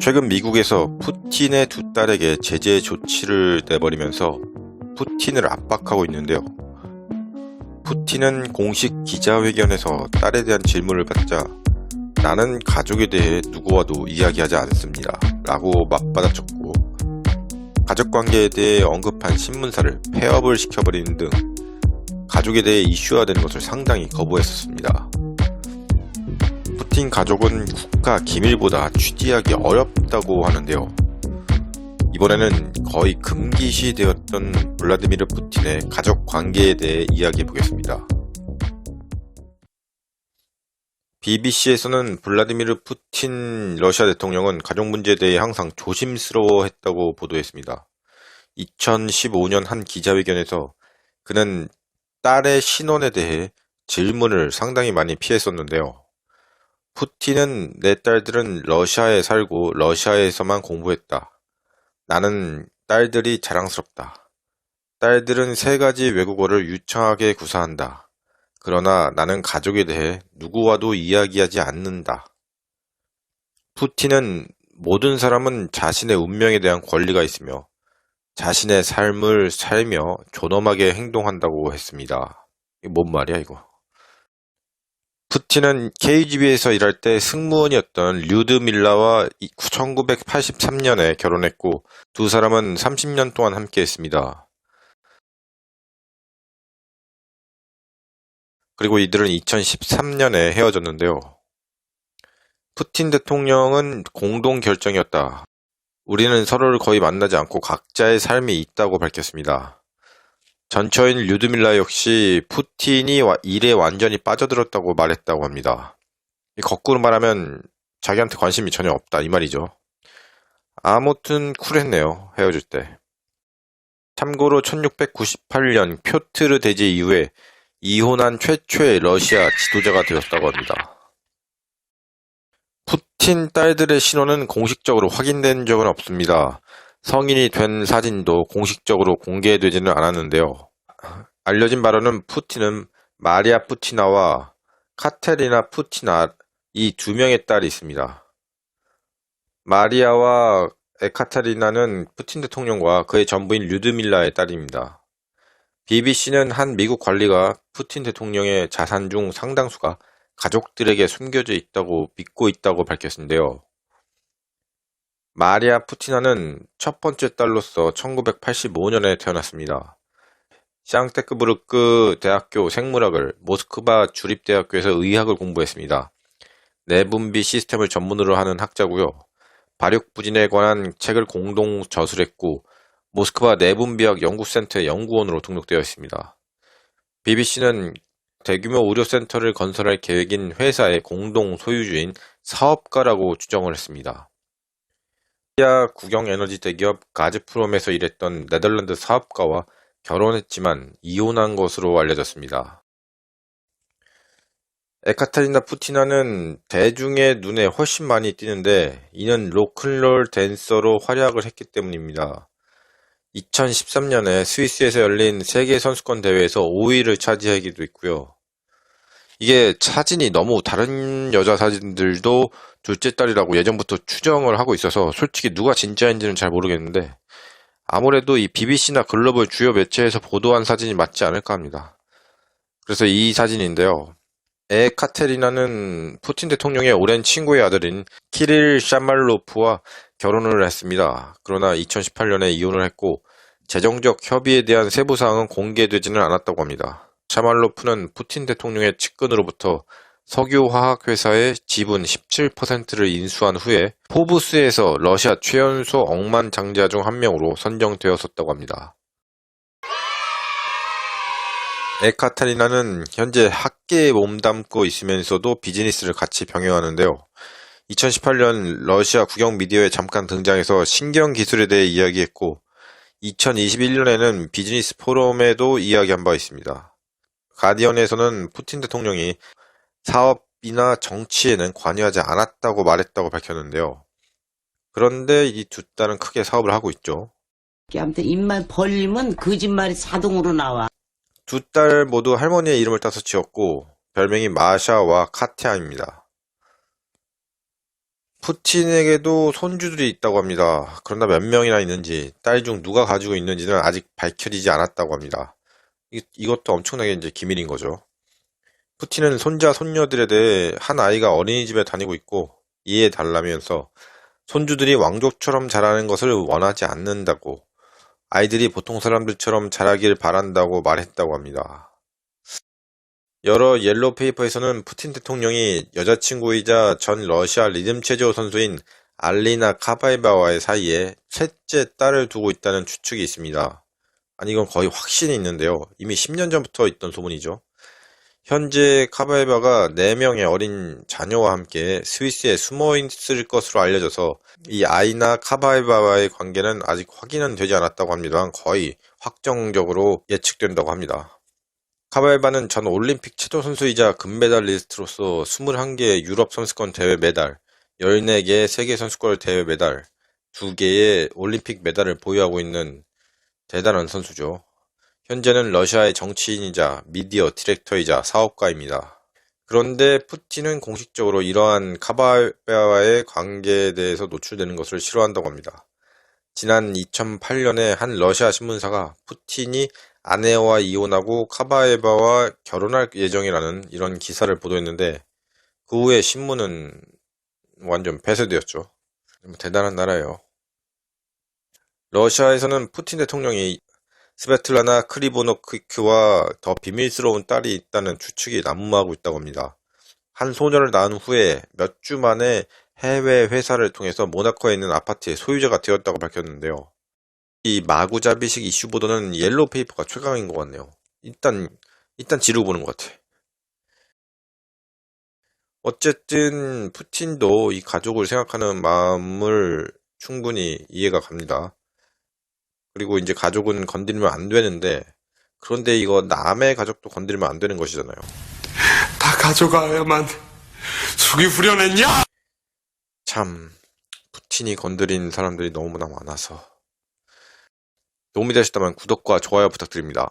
최근 미국에서 푸틴의 두 딸에게 제재 조치를 내버리면서 푸틴을 압박하고 있는데요. 푸틴은 공식 기자회견에서 딸에 대한 질문을 받자 나는 가족에 대해 누구와도 이야기하지 않습니다. 라고 맞받아쳤고 가족 관계에 대해 언급한 신문사를 폐업을 시켜버리는 등 가족에 대해 이슈화되는 것을 상당히 거부했었습니다. 푸틴 가족은 국가 기밀보다 취재하기 어렵다고 하는데요. 이번에는 거의 금기시 되었던 블라디미르 푸틴의 가족 관계에 대해 이야기해 보겠습니다. BBC에서는 블라디미르 푸틴 러시아 대통령은 가족 문제에 대해 항상 조심스러워했다고 보도했습니다. 2015년 한 기자회견에서 그는 딸의 신원에 대해 질문을 상당히 많이 피했었는데요. 푸틴은 내 딸들은 러시아에 살고 러시아에서만 공부했다. 나는 딸들이 자랑스럽다. 딸들은 세 가지 외국어를 유창하게 구사한다. 그러나 나는 가족에 대해 누구와도 이야기하지 않는다. 푸틴은 모든 사람은 자신의 운명에 대한 권리가 있으며 자신의 삶을 살며 존엄하게 행동한다고 했습니다. 뭔 말이야, 이거? 푸틴은 KGB에서 일할 때 승무원이었던 류드밀라와 1983년에 결혼했고 두 사람은 30년 동안 함께 했습니다. 그리고 이들은 2013년에 헤어졌는데요. 푸틴 대통령은 공동 결정이었다. 우리는 서로를 거의 만나지 않고 각자의 삶이 있다고 밝혔습니다. 전처인 류드밀라 역시 푸틴이 일에 완전히 빠져들었다고 말했다고 합니다. 거꾸로 말하면 자기한테 관심이 전혀 없다 이 말이죠. 아무튼 쿨했네요 헤어질 때. 참고로 1698년 표트르 대제 이후에 이혼한 최초의 러시아 지도자가 되었다고 합니다. 푸틴 딸들의 신원은 공식적으로 확인된 적은 없습니다. 성인이 된 사진도 공식적으로 공개되지는 않았는데요. 알려진 바로는 푸틴은 마리아 푸티나와 카테리나 푸티나 이 두 명의 딸이 있습니다. 마리아와 에카테리나는 푸틴 대통령과 그의 전부인 류드밀라의 딸입니다. BBC는 한 미국 관리가 푸틴 대통령의 자산 중 상당수가 가족들에게 숨겨져 있다고 믿고 있다고 밝혔는데요. 마리아 푸티나는 첫 번째 딸로서 1985년에 태어났습니다. 샹테크부르크 대학교 생물학을 모스크바 주립대학교에서 의학을 공부했습니다. 내분비 시스템을 전문으로 하는 학자고요. 발육부진에 관한 책을 공동 저술했고 모스크바 내분비학 연구센터의 연구원으로 등록되어 있습니다. BBC는 대규모 의료센터를 건설할 계획인 회사의 공동 소유주인 사업가라고 추정을 했습니다. 러시아 국영에너지 대기업 가즈프롬에서 일했던 네덜란드 사업가와 결혼했지만 이혼한 것으로 알려졌습니다. 에카테리나 푸티나는 대중의 눈에 훨씬 많이 띄는데 이는 로큰롤 댄서로 활약을 했기 때문입니다. 2013년에 스위스에서 열린 세계 선수권 대회에서 5위를 차지하기도 했고요. 이게 사진이 너무 다른 여자 사진들도 둘째 딸이라고 예전부터 추정을 하고 있어서 솔직히 누가 진짜인지는 잘 모르겠는데 아무래도 이 BBC나 글로벌 주요 매체에서 보도한 사진이 맞지 않을까 합니다. 그래서 이 사진인데요. 에카테리나는 푸틴 대통령의 오랜 친구의 아들인 키릴 샤말로프와 결혼을 했습니다. 그러나 2018년에 이혼을 했고 재정적 협의에 대한 세부 사항은 공개되지는 않았다고 합니다. 샤말로프는 푸틴 대통령의 측근으로부터 석유화학회사의 지분 17%를 인수한 후에 포브스에서 러시아 최연소 억만 장자 중 한 명으로 선정되었었다고 합니다. 에카타리나는 현재 학계에 몸담고 있으면서도 비즈니스를 같이 병행하는데요. 2018년 러시아 국영 미디어에 잠깐 등장해서 신경 기술에 대해 이야기했고 2021년에는 비즈니스 포럼에도 이야기한 바 있습니다. 가디언에서는 푸틴 대통령이 사업이나 정치에는 관여하지 않았다고 말했다고 밝혔는데요. 그런데 이 두 딸은 크게 사업을 하고 있죠. 아무튼 입만 벌리면 거짓말이 자동으로 나와. 두 딸 모두 할머니의 이름을 따서 지었고 별명이 마샤와 카티아입니다. 푸틴에게도 손주들이 있다고 합니다. 그러나 몇 명이나 있는지, 딸 중 누가 가지고 있는지는 아직 밝혀지지 않았다고 합니다. 이, 이것도 엄청나게 이제 기밀인 거죠. 푸틴은 손자, 손녀들에 대해 한 아이가 어린이집에 다니고 있고, 이해 달라면서 손주들이 왕족처럼 자라는 것을 원하지 않는다고, 아이들이 보통 사람들처럼 자라길 바란다고 말했다고 합니다. 여러 옐로우 페이퍼에서는 푸틴 대통령이 여자친구이자 전 러시아 리듬 체조 선수인 알리나 카바에바와의 사이에 셋째 딸을 두고 있다는 추측이 있습니다. 아니 이건 거의 확신이 있는데요. 이미 10년 전부터 있던 소문이죠. 현재 카바에바가 4명의 어린 자녀와 함께 스위스에 숨어 있을 것으로 알려져서 이 아이나 카바에바와의 관계는 아직 확인은 되지 않았다고 합니다만 거의 확정적으로 예측된다고 합니다. 카바에바는 전 올림픽 체조 선수이자 금메달리스트로서 21개 유럽 선수권 대회 메달, 14개 세계 선수권 대회 메달, 2개의 올림픽 메달을 보유하고 있는 대단한 선수죠. 현재는 러시아의 정치인이자 미디어 디렉터이자 사업가입니다. 그런데 푸틴은 공식적으로 이러한 카바에바와의 관계에 대해서 노출되는 것을 싫어한다고 합니다. 지난 2008년에 한 러시아 신문사가 푸틴이 아내와 이혼하고 카바에바와 결혼할 예정이라는 이런 기사를 보도했는데 그 후에 신문은 완전 폐쇄되었죠. 뭐 대단한 나라예요. 러시아에서는 푸틴 대통령이 스베틀라나 크리보노크와 더 비밀스러운 딸이 있다는 추측이 난무하고 있다고 합니다. 한 소년을 낳은 후에 몇 주 만에 해외 회사를 통해서 모나코에 있는 아파트의 소유자가 되었다고 밝혔는데요. 이 마구잡이식 이슈 보도는 옐로우 페이퍼가 최강인 것 같네요. 일단 일단 지르고 보는 것 같아. 어쨌든 푸틴도 이 가족을 생각하는 마음을 충분히 이해가 갑니다. 그리고 이제 가족은 건드리면 안 되는데 그런데 이거 남의 가족도 건드리면 안 되는 것이잖아요. 다 가져가야만 속이 후련했냐? 참 푸틴이 건드린 사람들이 너무나 많아서 도움이 되셨다면 구독과 좋아요 부탁드립니다.